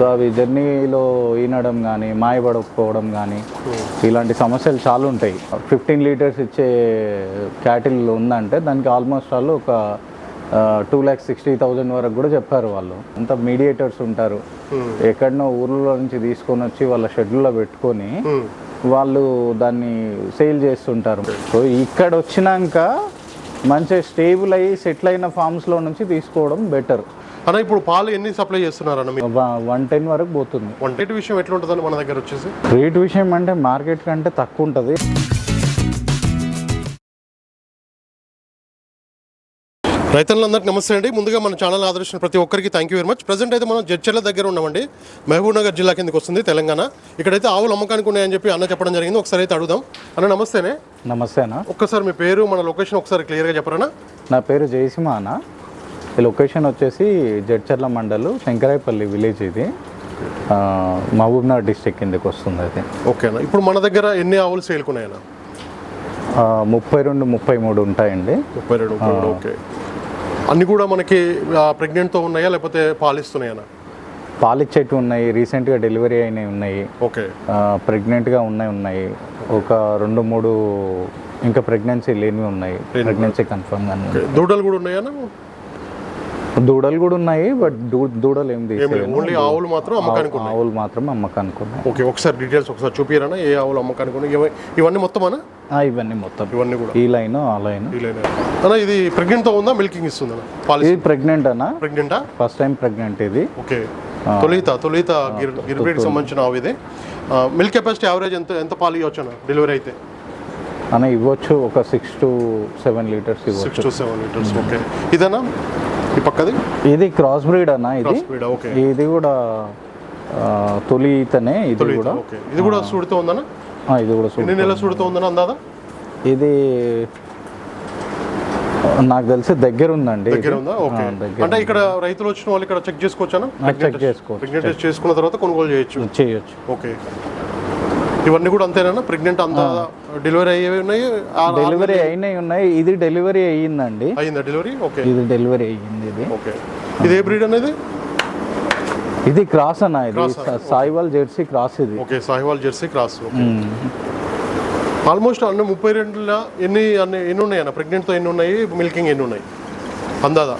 So అవి జర్నీలో ఈనడం కానీ మాయపడకపోవడం కానీ ఇలాంటి సమస్యలు చాలా ఉంటాయి. ఫిఫ్టీన్ లీటర్స్ ఇచ్చే క్యాటిల్ ఉందంటే దానికి ఆల్మోస్ట్ వాళ్ళు ఒక టూ ల్యాక్స్ సిక్స్టీ థౌజండ్ వరకు కూడా చెప్పారు వాళ్ళు. అంత మీడియేటర్స్ ఉంటారు. ఎక్కడనో ఊర్లో నుంచి తీసుకొని వచ్చి వాళ్ళ షెడ్యూల్లో పెట్టుకొని వాళ్ళు దాన్ని సేల్ చేస్తుంటారు. సో ఇక్కడ వచ్చినాక మంచిగా స్టేబుల్ అయ్యి సెటిల్ అయిన ఫార్మ్స్లో నుంచి తీసుకోవడం బెటర్. అన్న ఇప్పుడు పాలు ఎన్ని సప్లై చేస్తున్నారన్న మీరు? వన్ టెన్ వరకు పోతుంది. వన్ రేట్ విషయం ఎట్లా ఉంటుందని మన దగ్గర వచ్చేసి? రేట్ విషయం అంటే మార్కెట్ కంటే తక్కువ ఉంటుంది. రైతులందరికీ నమస్తే అండి. ముందుగా మన ఛానల్ ఆదర్శించిన ప్రతి ఒక్కరికి thank you very much present అయితే మనం జడ్చర్ల దగ్గర ఉన్నామండి. మహబూబ్ నగర్ జిల్లా కిందకి వస్తుంది తెలంగాణ. ఇక్కడైతే ఆవులు అమ్మకానికి ఉన్నాయని చెప్పి అన్న చెప్పడం జరిగింది. ఒకసారి అయితే అడుగుదాం. అన్న నమస్తేనే. నమస్తేనా ఒక్కసారి మీ పేరు మన లొకేషన్ ఒకసారి క్లియర్గా చెప్పరానా నా పేరు జయసింహ అన్న. ఈ లొకేషన్ వచ్చేసి జడ్చర్ల మండలు శంకరాయపల్లి విలేజ్ ఇది. మహబూబ్నగర్ డిస్టిక్ కిందకి వస్తుంది అది. ఓకే అన్న ఇప్పుడు మన దగ్గర ఎన్ని ఆవులు సేల్కున్నాయన్న? ఆ, ముప్పై రెండు ముప్పై మూడు ఉంటాయండి. ముప్పై రెండు ఓకే. అన్ని కూడా మనకి ప్రెగ్నెంట్తో ఉన్నాయా లేకపోతే పాలిస్తున్నాయన్నా? పాలిచ్చేటివి ఉన్నాయి రీసెంట్గా డెలివరీ అయినవి ఉన్నాయి. ఓకే. ప్రెగ్నెంట్గా ఉన్నాయి ఉన్నాయి. ఒక రెండు మూడు ఇంకా ప్రెగ్నెన్సీ లేనివి ఉన్నాయి. ప్రెగ్నెన్సీ కన్ఫర్మ్గా దూడలు కూడా ఉన్నాయన్నా? దూడలు కూడా ఉన్నాయి బట్ దూడలు ఏం ఓన్లీ ఆవులు మాత్రం అమ్మకానికి ఆవులు మాత్రం అమ్మకానికి ఉన్నాయి. ఓకే ఒకసారి డీటెయిల్స్ ఒకసారి చూపిరానా ఏ ఆవులు అమ్మకానికి ఉన్నాయి? ఇవ- ఇవన్నీ మొత్తం అన్న ఆ, ఇవన్నీ మొత్తం. ఇవన్నీ కూడా. ఈ లైన్ ఆ లైన్. అన్న ఇది ప్రెగ్నెంట్తో ఉందా? మిల్కింగ్ ఇస్తుందా? ఇది ప్రెగ్నెంట్ అన్న. ప్రెగ్నెంటా? ఫస్ట్ టైం ప్రెగ్నెంట్ ఇది. ఓకే తొలిత తొలిత గిర్ గిర్బ్రీడ్కి సంబంధించిన ఆవు ఇది. మిల్క్ కెపాసిటీ యావరేజ్ ఎంత ఎంత పాలు ఇవ్వచ్చు అన్న? డెలివరీ అయితే. అన్న ఇవ్వచ్చు ఒక సిక్స్ టు సెవెన్ లీటర్స్ ఇవ్వచ్చు. Six to seven litres okay ఇదేనా? ఈ పక్కది? ఇది క్రాస్ బ్రీడ్ అన్న ఇది. ఇది కూడా తొలి ఈతనే ఇది కూడా. ఇది కూడా సుడితో ఉందన్న ఇది కూడా ఎన్ని నెలల సుడితో ఉందన్న అందాదా? ఇది నాకు తెలిసి దగ్గర ఉందండి దగ్గర ఉందా? ఓకే. ఆ, దగ్గర అంటే ఇక్కడ రైతులు వచ్చిన వాళ్ళు ఇక్కడ చెక్ చేసుకోవచ్చానా? చెక్ చేసుకోవచ్చు చేసుకున్న తర్వాత కొనుగోలు చేయొచ్చు. చేయొచ్చు. ఓకే. ఇవన్నీ కూడా అంతేనా? ప్రెగ్నెంట్ అంతా డెలివరీ అయ్యేవి ఉన్నాయి? డెలివరీ అయినవి ఉన్నాయి. ఇది డెలివరీ అయ్యిందండి. అయిందా డెలివరీ? ఓకే. ఇది డెలివరీ అయ్యింది ఇది. ఓకే. ఇది ఏ బ్రీడ్ అనేది? ఇది క్రాస్ అన్న ఇది. సాయివాల్ జెర్సీ క్రాస్ ఇది. Okay Sahiwal Jersey cross. Almost అన్ని ముప్పై రెండుల ఎన్ని అన్ని ఎన్ని ఉన్నాయి అన్న ప్రెగ్నెంట్తో ఎన్ని ఉన్నాయి? మిల్కింగ్ ఎన్ని ఉన్నాయి? అందాదా?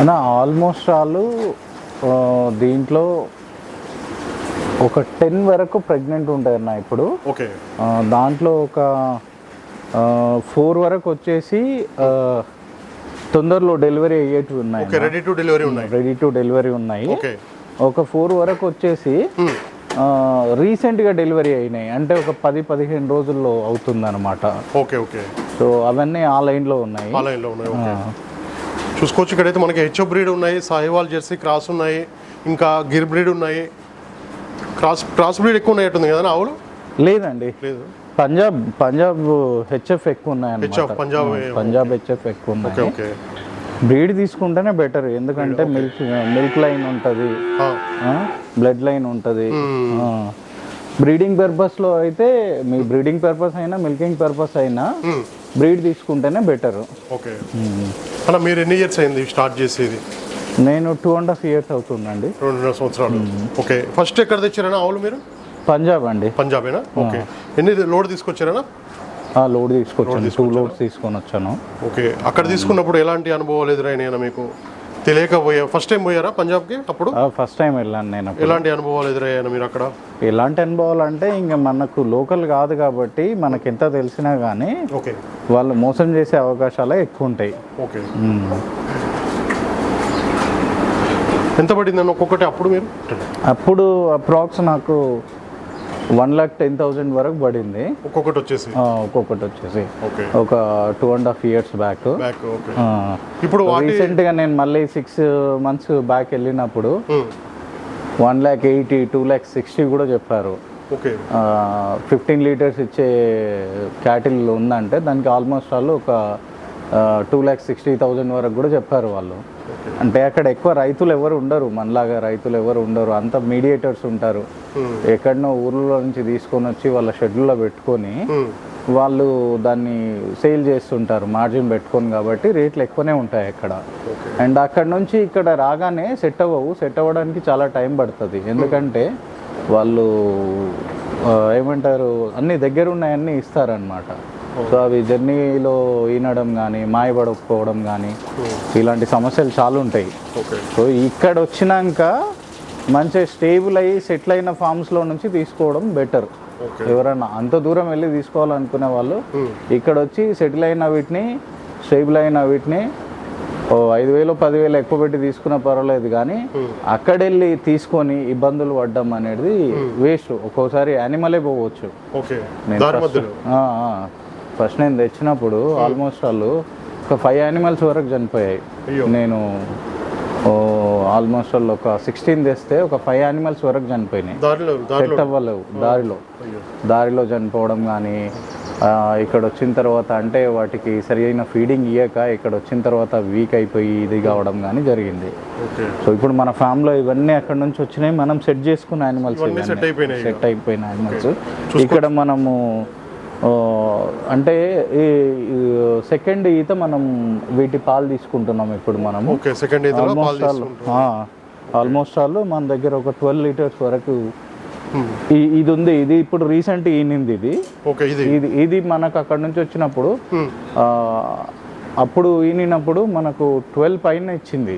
అన్న ఆల్మోస్ట్ ఆల్ దీంట్లో ఒక టెన్ వరకు ప్రెగ్నెంట్ ఉంటాయి అన్న ఇప్పుడు. ఓకే. దాంట్లో ఒక ఫోర్ వరకు వచ్చేసి తొందరలో డెలివరీ అయ్యేటివి ఉన్నాయి రెడీ టు డెలివరీ ఉన్నాయి. రెడీ టు డెలివరీ ఉన్నాయి. ఒక ఫోర్ వరకు వచ్చేసి రీసెంట్గా డెలివరీ అయినాయి. అంటే ఒక పది పదిహేను రోజుల్లో అవుతుందన్నమాట. Okay okay. సో అవన్నీ ఆ లైన్లో ఉన్నాయి. ఆ లైన్లో ఉన్నాయి చూసుకోవచ్చు ఇక్కడైతే మనకి హెచ్ఓ బ్రీడ్ ఉన్నాయి సాహివాల్ జెర్సీ క్రాస్ ఉన్నాయి ఇంకా గిర్ బ్రీడ్ ఉన్నాయి. క్రాస్ క్రాస్ బ్రీడ్ ఎక్కువ ఉన్నట్టుంది కదా ఆవులు? లేదండి. లేదు. పంజాబ్ పంజాబ్ హెచ్ఎఫ్ ఎక్కువ ఉన్నాయి హెచ్ఎఫ్ పంజాబ్ పంజాబ్ హెచ్ఎఫ్ ఎక్కువ ఉన్నాయి బ్రీడ్ తీసుకుంటేనే బెటర్ ఎందుకంటే మిల్క్ మిల్క్ లైన్ ఉంటుంది. బ్లడ్ లైన్ ఉంటుంది. బ్రీడింగ్ పర్పస్లో అయితే మీ బ్రీడింగ్ పర్పస్ అయినా మిల్కింగ్ పర్పస్ అయినా. బ్రీడ్ తీసుకుంటేనే బెటర్. ఓకే. అన్న మీరు ఎన్ని ఇయర్స్ అయింది స్టార్ట్ చేసేది? నేను టూ అండ్ హాఫ్ ఇయర్స్ అవుతుందండి. రెండున్నర సంవత్సరాలు. ఓకే. ఫస్ట్ ఎక్కడ తెచ్చారన్నా ఆవులు మీరు? పంజాబ్ అండి. పంజాబేనా? ఓకే. ఎన్ని లోడ్ తీసుకొచ్చారనా ఆ లోడ్ తీసుకొచ్చాను. టూ లోడ్స్ తీసుకొని వచ్చాను. ఓకే. అక్కడ తీసుకున్నప్పుడు ఎలాంటి అనుభవాలు ఎదురైనాయన్నా మీకు? తెలియక పోయా ఫస్ట్ టైం పోయారా పంజాబ్కి అప్పుడు? ఫస్ట్ టైం వెళ్ళాను నేను అప్పుడు. ఎలాంటి అనుభవాలు ఎదురయ్యాను మీరు అక్కడ? ఎలాంటి అనుభవాలు అంటే ఇంకా మనకు లోకల్ కాదు కాబట్టి మనకి ఎంత తెలిసినా కానీ ఓకే. వాళ్ళు మోసం చేసే అవకాశాలే ఎక్కువ ఉంటాయి. ఓకే. మ్మ్. ఎంత పడిందన్న ఒక్కొక్కటి అప్పుడు మీరు అప్పుడు అప్రాక్స్ నాకు వన్ లాక్ టెన్ థౌజండ్ వరకు పడింది. ఒక్కొక్కటి వచ్చేసి? ఒక్కొక్కటి వచ్చేసి. ఒక two and half years back. ఇప్పుడు వాటి రీసెంట్గా నేను మళ్ళీ సిక్స్ మంత్స్ బ్యాక్ వెళ్ళినప్పుడు one lakh eighty two lakh sixty కూడా చెప్పారు. ఫిఫ్టీన్ లీటర్స్ ఇచ్చే క్యాటిల్ ఉందంటే దానికి ఆల్మోస్ట్ వాళ్ళు ఒక టూ ల్యాక్ సిక్స్టీ థౌజండ్ వరకు కూడా చెప్పారు వాళ్ళు. అంటే అక్కడ ఎక్కువ రైతులు ఎవరు ఉండరు మనలాగా రైతులు ఎవరు ఉండరు. అంత మీడియేటర్స్ ఉంటారు. ఉమ్, ఎక్కడనో ఊర్లో నుంచి తీసుకొని వచ్చి వాళ్ళ షెడ్యూల్లో పెట్టుకొని ఉమ్, వాళ్ళు దాన్ని సేల్ చేస్తుంటారు మార్జిన్ పెట్టుకొని కాబట్టి రేట్లు ఎక్కువనే ఉంటాయి అక్కడ. అండ్ అక్కడ నుంచి ఇక్కడ రాగానే సెట్ అవ్వవు. సెట్ అవ్వడానికి చాలా టైం పడుతుంది. ఎందుకంటే వాళ్ళు ఏమంటారు అన్ని దగ్గర ఉన్నాయన్నీ ఇస్తారనమాట సో అవి జర్నీలో ఈనడం కానీ మాయపడకపోవడం కానీ ఇలాంటి సమస్యలు చాలా ఉంటాయి. సో ఇక్కడ వచ్చినాక మంచిగా స్టేబుల్ అయ్యి సెటిల్ అయిన ఫామ్స్లో నుంచి తీసుకోవడం బెటర్. ఓకే. ఎవరన్నా అంత దూరం వెళ్ళి తీసుకోవాలనుకునే వాళ్ళు ఇక్కడ వచ్చి సెటిల్ అయిన వీటిని స్టేబుల్ అయిన వీటిని ఓ ఐదు వేలు పదివేలు ఎక్కువ పెట్టి తీసుకున్నా పర్వాలేదు కానీ అక్కడ వెళ్ళి తీసుకొని ఇబ్బందులు పడ్డం అనేది వేస్ట్. ఒక్కోసారి యానిమలే పోవచ్చు. ఫస్ట్ నేను తెచ్చినప్పుడు ఆల్మోస్ట్ వాళ్ళు ఒక ఫైవ్ యానిమల్స్ వరకు చనిపోయాయి. నేను ఆల్మోస్ట్ వాళ్ళు ఒక సిక్స్టీన్ తెస్తే ఒక ఫైవ్ యానిమల్స్ వరకు చనిపోయినాయి. దారిలో దారిలో. సెట్ అవ్వలేవు దారిలో. అయ్యో. దారిలో చనిపోవడం కానీ ఇక్కడ వచ్చిన తర్వాత అంటే వాటికి సరైన ఫీడింగ్ ఇయ్యక ఇక్కడ వచ్చిన తర్వాత వీక్ అయిపోయి ఇది కావడం కానీ జరిగింది. సో ఇప్పుడు మన ఫామ్లో ఇవన్నీ అక్కడ నుంచి వచ్చినాయి. మనం సెట్ చేసుకున్న యానిమల్స్ సెట్ అయిపోయిన యానిమల్స్ ఇక్కడ మనము అంటే ఈ సెకండ్ ఈత మనం వీటి పాలు తీసుకుంటున్నాం ఇప్పుడు మనము. ఓకే సెకండ్ పాలు ఆల్మోస్ట్ ఆల్ ఆల్మోస్ట్ ఆల్ మన దగ్గర ఒక ట్వెల్వ్ లీటర్స్ వరకు ఇది ఉంది. ఇది ఇప్పుడు రీసెంట్ ఈనింది ఇది. ఇది. ఇది మనకు అక్కడ నుంచి వచ్చినప్పుడు అప్పుడు ఈనినప్పుడు మనకు ట్వెల్వ్ పైన ఇచ్చింది.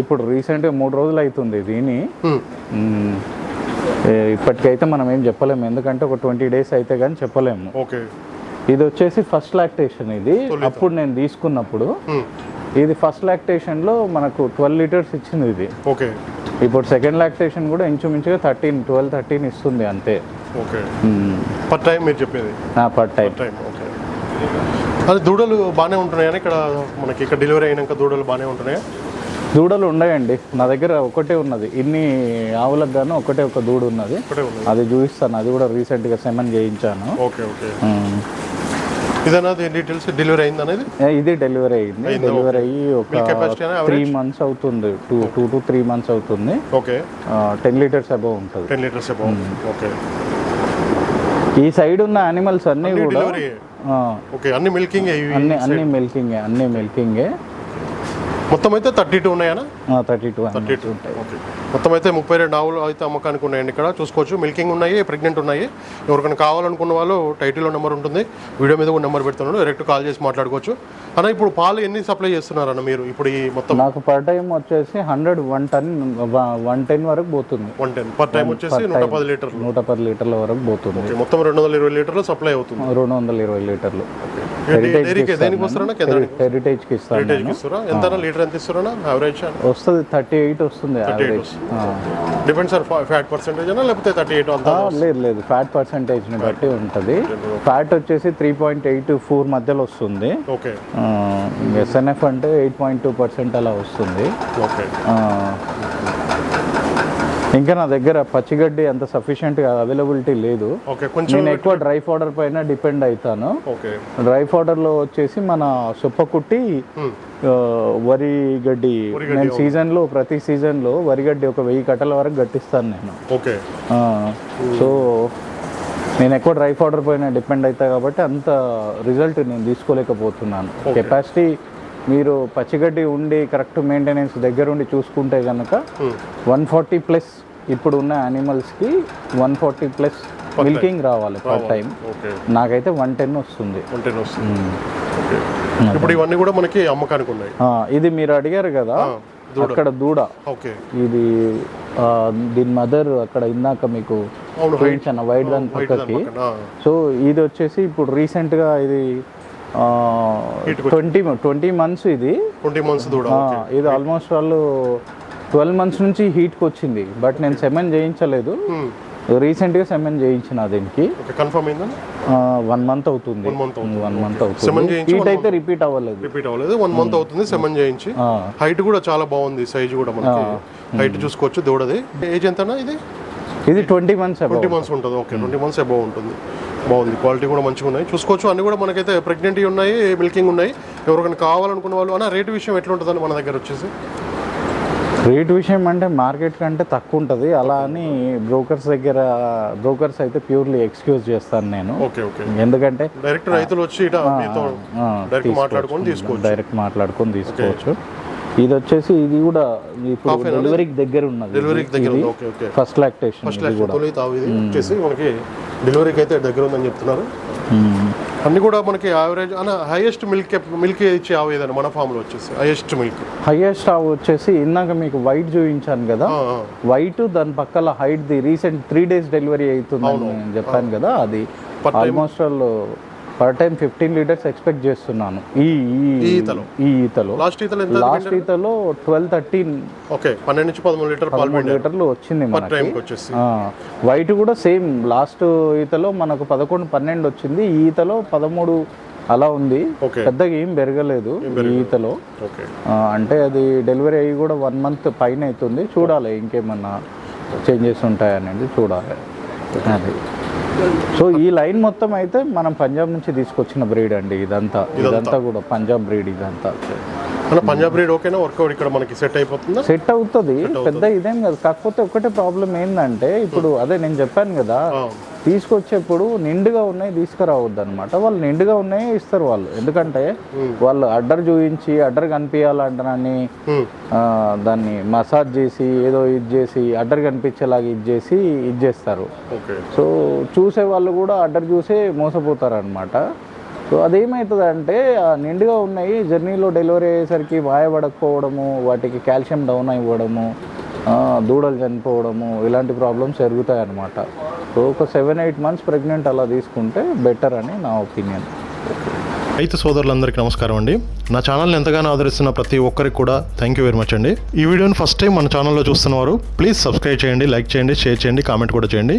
ఇప్పుడు రీసెంట్గా మూడు రోజులు అవుతుంది దీని ఇప్పటికైతే మనం ఏం చెప్పలేము. ఎందుకంటే ఒక ట్వంటీ డేస్ అయితే కానీ చెప్పలేము. ఓకే. ఇది వచ్చేసి ఫస్ట్ లాక్టేషన్ ఇది. అప్పుడు నేను తీసుకున్నప్పుడు. ఇది ఫస్ట్ లాక్టేషన్లో మనకు ట్వెల్వ్ లీటర్స్ ఇచ్చింది ఇది. ఓకే. ఇప్పుడు సెకండ్ లాక్టేషన్ కూడా ఇంచుమించుగా థర్టీన్ ట్వెల్వ్ థర్టీన్ ఇస్తుంది అంతే. ఓకే. పర్ టైం మీరు చెప్పేది? Per time okay. అది దూడలు బాగానే ఉంటున్నాయని ఇక్కడ మనకి ఇక్కడ డెలివరీ అయినాక దూడలు బాగానే ఉంటున్నాయా? దూడలు ఉన్నాయండి. నా దగ్గర ఒకటే ఉన్నది. ఇన్ని ఆవులకు గాను ఒకటే ఒక దూడ ఉన్నది. అది చూపిస్తాను. అది కూడా రీసెంట్గా సెమన్ చేయించాను. Okay okay. మ్మ్. ఇదన్నా డీటెయిల్స్? డెలివరీ అయింది అనేది? ఇది డెలివరీ అయ్యింది డెలివరీ అయ్యి ఒక త్రీ మంత్స్ అవుతుంది. Two two to three months అవుతుంది. ఓకే. టెన్ లీటర్స్ అబౌవ్ ఉంటుంది. Ten litres above okay. ఈ సైడ్ ఉన్న యానిమల్స్ అన్నీ కూడా ఓకే అన్ని మిల్కింగ్ అన్ని మిల్కింగే అన్ని మిల్కింగే మొత్తం అయితే thirty two ఉన్నాయనా? Thirty two thirty two okay మొత్తం అయితే ముప్పై రెండు ఆవులు అయితే అమ్మకానికి ఉన్నాయండి ఇక్కడ. చూసుకోవచ్చు. మిల్కింగ్ ఉన్నాయి ప్రెగ్నెంట్ ఉన్నాయి. ఎవరికైనా కావాలనుకున్న వాళ్ళు టైటిల్లో నెంబర్ ఉంటుంది. వీడియో మీద కూడా నెంబర్ పెడుతున్నాను. డైరెక్ట్ కాల్ చేసి మాట్లాడుకోవచ్చు. అన్న ఇప్పుడు పాలు ఎన్ని సప్లై చేస్తున్నారన్న మీరు? ఇప్పుడు ఈ మొత్తం నాకు పర్ టైం వచ్చేసి hundred one ten one ten వరకు పోతుంది. వన్ టెన్ పర్ టైం వచ్చేసి నూట పది లీటర్లు. నూట పది లీటర్ల వరకు పోతుంది. ఓకే, మొత్తం రెండు వందల ఇరవై లీటర్లు సప్లై అవుతుంది. రెండు వందల ఇరవై లీటర్లు. డైరీకి దేనికి వస్తారన్నా కేంద్రానికి హెరిటేజ్కి ఇస్తాను హెరిటేజ్కి ఇస్తారా? ఎంత లీటర్ ఎంత ఇస్తారా యావరేజ్ వస్తుంది థర్టీ ఎయిట్ వస్తుంది average depend sir fat percentage అనా లేకపోతే థర్టీ ఎయిట్ అంతా లేదు లేదు. ఫ్యాట్ పర్సంటేజ్ని బట్టి ఉంటుంది. ఫ్యాట్ వచ్చేసి త్రీ పాయింట్ ఎయిట్ ఫోర్ మధ్యలో వస్తుంది. ఓకే. ఎస్ఎన్ఎఫ్ అంటే ఎయిట్ పాయింట్ టూ పర్సెంట్ అలా వస్తుంది. ఓకే. ఇంకా నా దగ్గర పచ్చిగడ్డి అంత సఫిషియెంట్గా అవైలబిలిటీ లేదు. నేను ఎక్కువ డ్రై పౌడర్ పైన డిపెండ్ అవుతాను డ్రై పౌడర్లో వచ్చేసి మన సొప్పకుట్టి ఆ, వరి గడ్డి. నేను సీజన్లో ప్రతి సీజన్లో వరి గడ్డి ఒక వెయ్యి కట్టల వరకు గట్టిస్తాను నేను. ఆ, సో నేను ఎక్కువ డ్రై పౌడర్ పైన డిపెండ్ అవుతా కాబట్టి అంత రిజల్ట్ నేను తీసుకోలేకపోతున్నాను. కెపాసిటీ మీరు పచ్చిగడ్డి ఉండి కరెక్ట్ మెయింటెనెన్స్ దగ్గర ఉండి చూసుకుంటే కనుక వన్ ఫార్టీ ప్లస్ ఇప్పుడు ఉన్న యానిమల్స్కి వన్ ఫార్టీ ప్లస్ మిల్కింగ్ రావాలి పర్ టైం నాకైతే వన్ టెన్ వస్తుంది. వన్ టెన్ వస్తుంది. ఓకే ఇప్పుడు ఇవన్నీ కూడా మనకి అమ్మకానికి ఉన్నాయి. ఇది మీరు అడిగారు కదా అక్కడ దూడ. ఓకే ఇది దీని మదర్ అక్కడ ఇందాక మీకు చూపించాను వైట్. దాని పక్కకి. సో ఇది వచ్చేసి ఇప్పుడు రీసెంట్గా ఇది ట్వంటీ ట్వంటీ మంత్స్ ఇది. ట్వంటీ మంత్స్ ఇది ఆల్మోస్ట్ వాళ్ళు ట్వెల్వ్ మంత్స్ నుంచి హీట్కి వచ్చింది బట్ నేను సెమెన్ చేయించలేదు. రీసెంట్గా సెమెన్ చేయించిన దీనికి. కన్ఫర్మ్ అయిందా? వన్ మంత్ అవుతుంది. వన్ మంత్ అవుతుంది హీట్ అయితే రిపీట్ అవ్వలేదు. రిపీట్ అవ్వలేదు. వన్ మంత్ అవుతుంది సెమన్ చేయించి. హైట్ కూడా చాలా బాగుంది సైజ్ కూడా మనకి. హైట్ చూసుకోవచ్చు దూడది. ఏజ్ ఎంతనా ఇది? ఇది ట్వంటీ మంత్స్ ట్వంటీ మంత్స్ ఉంటుంది ఓకే ట్వంటీ మంత్స్ అబౌవ్ ఉంటుంది. బాగుంది. క్వాలిటీ కూడా మంచిగా ఉన్నాయి. చూసుకోవచ్చు. అన్ని కూడా మనకైతే ప్రెగ్నెంట్ ఉన్నాయి మిల్కింగ్ ఉన్నాయి. ఎవరికైనా కావాలనుకున్న వాళ్ళు అన్న రేటు విషయం ఎట్లా ఉంటుందని మన దగ్గర వచ్చేసి. రేట్ విషయం అంటే మార్కెట్ కంటే తక్కువ ఉంటుంది. అలా అని బ్రోకర్స్ దగ్గర బ్రోకర్స్ అయితే ప్యూర్లీ ఎక్స్క్యూజ్ చేస్తాను నేను. ఎందుకంటే డైరెక్ట్ రైతులు వచ్చి డైరెక్ట్ మాట్లాడుకొని తీసుకోవచ్చు. డైరెక్ట్ మాట్లాడుకొని తీసుకోవచ్చు. ఇది వచ్చేసి ఇది కూడా ఇప్పుడు డెలివరీకి దగ్గర ఉన్నది. డెలివరీకి దగ్గర ఉంది. Okay okay first lactation first లక్ష తొలి తావు ఇది. వచ్చేసి మనకి డెలివరీకి అయితే దగ్గర ఉందని చెప్తున్నారు. అన్ని కూడా మనకి యావరేజ్ అన్న హైయెస్ట్ మిల్క్ మిల్క్ ఇచ్చే ఆవు ఏదైనా మన ఫామ్లో వచ్చేసి హైయెస్ట్ మిల్క్ హైయెస్ట్ ఆవు వచ్చేసి ఇందాక మీకు వైట్ చూపించాను కదా. వైట్ దాని పక్కల height the recent three days delivery అవుతుందని నేను చెప్పాను కదా అది ఆల్మోస్ట్ వాళ్ళు per time fifteen litres expect చేస్తున్నాను. ఈ ఈ ఈతలో. ఈ ఈతలో. లాస్ట్ ఈతలు లాస్ట్ ఈతలో ట్వెల్వ్ థర్టీన్ ఓకే పన్నెండు నుంచి పదమూడు లీటర్ పదమూడు లీటర్లు వచ్చింది మనకి. వైట్ కూడా సేమ్ లాస్ట్ ఈతలో మనకు పదకొండు పన్నెండు వచ్చింది. ఈ ఈతలో పదమూడు అలా ఉంది. పెద్దగా ఏం పెరగలేదు ఈతలో. అంటే అది డెలివరీ అయ్యి కూడా వన్ మంత్ పైన అవుతుంది. చూడాలి ఇంకేమన్నా చేంజెస్ ఉంటాయనేది చూడాలి. అది. సో ఈ లైన్ మొత్తం అయితే మనం పంజాబ్ నుంచి తీసుకొచ్చిన బ్రీడ్ అండి ఇదంతా. ఇదంతా. కూడా పంజాబ్ బ్రీడ్ ఇదంతా. పంజాబ్ బ్రీడ్ ఓకేనా? వర్కౌట్ ఇక్కడ మనకి సెట్ అయిపోతుందా? సెట్ అవుతుంది. పెద్ద ఇదేం కాదు. కాకపోతే ఒకటే ప్రాబ్లం ఏంటంటే ఇప్పుడు అదే నేను చెప్పాను కదా తీసుకొచ్చేప్పుడు నిండుగా ఉన్నాయి తీసుకురావద్దు అనమాట వాళ్ళు నిండుగా ఉన్నాయి ఇస్తారు వాళ్ళు. ఎందుకంటే వాళ్ళు అడ్డర్ చూపించి అడ్డర్ కనిపించాలంటనని దాన్ని మసాజ్ చేసి ఏదో ఇది చేసి అడ్డర్ కనిపించేలాగా ఇది చేసి ఇది చేస్తారు. సో చూసే వాళ్ళు కూడా అడ్డర్ చూసే మోసపోతారు అనమాట సో అదేమవుతుంది అంటే నిండుగా ఉన్నాయి జర్నీలో డెలివరీ అయ్యేసరికి వాయబడకపోవడము వాటికి కాల్షియం డౌన్ అయిపోవడము దూడలు చనిపోవడము ఇలాంటి ప్రాబ్లమ్స్ జరుగుతాయి అనమాట సో ఒక సెవెన్ ఎయిట్ మంత్స్ ప్రెగ్నెంట్ అలా తీసుకుంటే బెటర్ అని నా ఒపీనియన్. రైతు సోదరులందరికీ నమస్కారం అండి. నా ఛానల్ని ఎంతగానో ఆదరిస్తున్న ప్రతి ఒక్కరికి కూడా థ్యాంక్ యూ వెరీ మచ్ అండి. ఈ వీడియోని ఫస్ట్ టైం మన ఛానల్లో చూస్తున్నవారు ప్లీజ్ సబ్స్క్రైబ్ చేయండి లైక్ చేయండి షేర్ చేయండి కామెంట్ కూడా చేయండి.